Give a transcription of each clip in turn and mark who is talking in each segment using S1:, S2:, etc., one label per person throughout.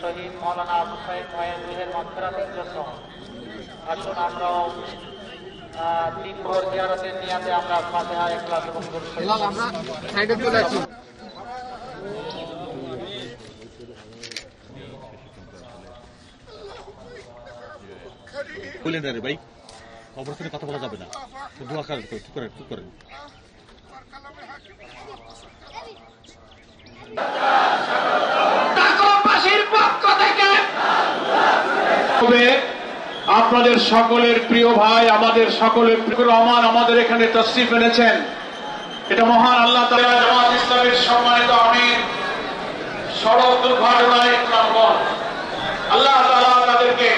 S1: শহীদ মৌলানা আবু সাইদ ময়ের রুহের মন্ত্রাতের জন্য আসুন আমরাও তিন ভোর জিয়ারতের নিয়াতে আমরা ফাতেহা এবং
S2: সাইডে চলে আসি।
S3: বললেন রে ভাই। অবস্থানে কথা বলা যাবে না। দোয়া করেন চুপ করেন ঠিক করেন।
S4: তবে আপনাদের সকলের প্রিয় ভাই আমাদের সকলের প্রিয় রহমান আমাদের এখানে তশরিফ এনেছেন। এটা মহান আল্লাহ তাআলা জামাত ইসলামের সম্মানিত আমির। সড়ক দুর্ঘটনায় আল্লাহ তাআলা তাদেরকে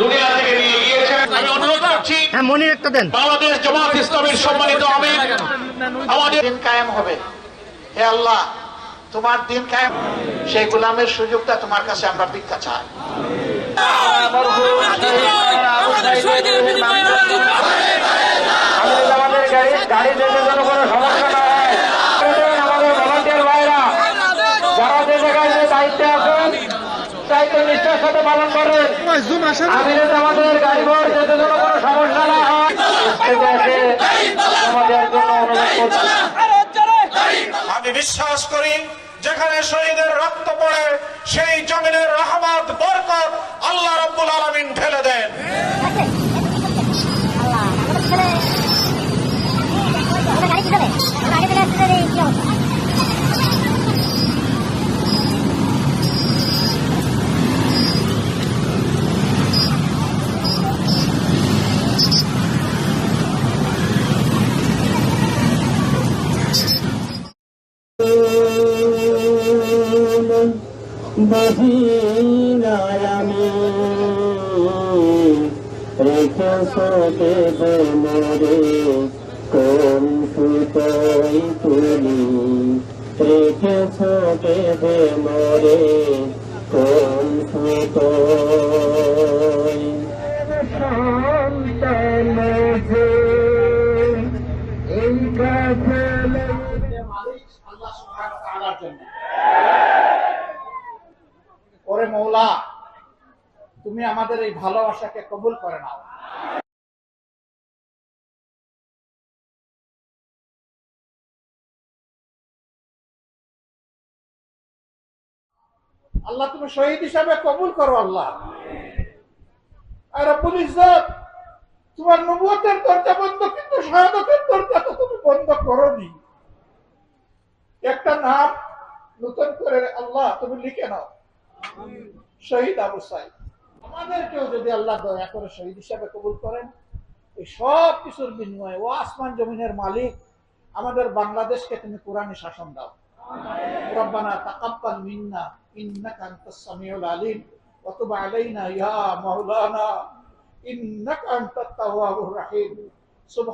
S4: দুনিয়া থেকে নিয়ে গিয়েছেন। আমি অনুরোধ করছি
S2: হ্যাঁ মনির একটা দেন।
S4: বাংলাদেশ জামাত ইসলামের সম্মানিত আমির আমাদের
S1: দিন কায়েম হবে। হে আল্লাহ তোমার দিন কায়েম। সেই গোলামের সুযোগটা তোমার কাছে আমরা ভিক্ষা চাই। আমাদের গাড়ি গাড়ি যেতে কোনো সমস্যা না আমাদের ভলান্টিয়ার ভাইরা যারা যে জায়গায় যে দায়িত্বে দায়িত্ব নিষ্ঠার সাথে পালন করবেন আমিরের আমাদের গাড়ি ভোর যেতে কোনো সমস্যা না হয় আমাদের জন্য অনুরোধ
S4: আমি বিশ্বাস করি যেখানে শহীদের রক্ত পড়ে সেই জমিনের রহমত বরকত আল্লাহ রব্বুল আলমিন ঢেলে দেন।
S5: মহিনায়ামি রেখেছো দেবে মোরে কোন সুতোই তুলি। রেখেছো দেবে মোরে কোন সুতোই। সন্তান যে এই কাছে
S1: ওরে মৌলা, তুমি আমাদের এই ভালোবাসাকে কবুল করে নাও। আল্লাহ, তুমি শহীদ হিসাবে কবুল করো আল্লাহ। আর রব্বুল তোমার নবুয়তের দরজা বন্ধ, কিন্তু শাহাদাতের দরজা তো তুমি বন্ধ করনি। একটা নাম নতুন করে আল্লাহ, তুমি লিখে নাও। শহীদ আবু সাইদ আমাদেরকেও যদি আল্লাহ দয়া করে শহীদ হিসাবে কবুল করেন এই সব কিছুর বিনিময়ে ও আসমান জমিনের মালিক আমাদের বাংলাদেশকে তুমি কোরআনে শাসন দাও ربنا تقبل منا انك انت السميع العليم وتب علينا يا مولانا انك انت التواب الرحيم سبحان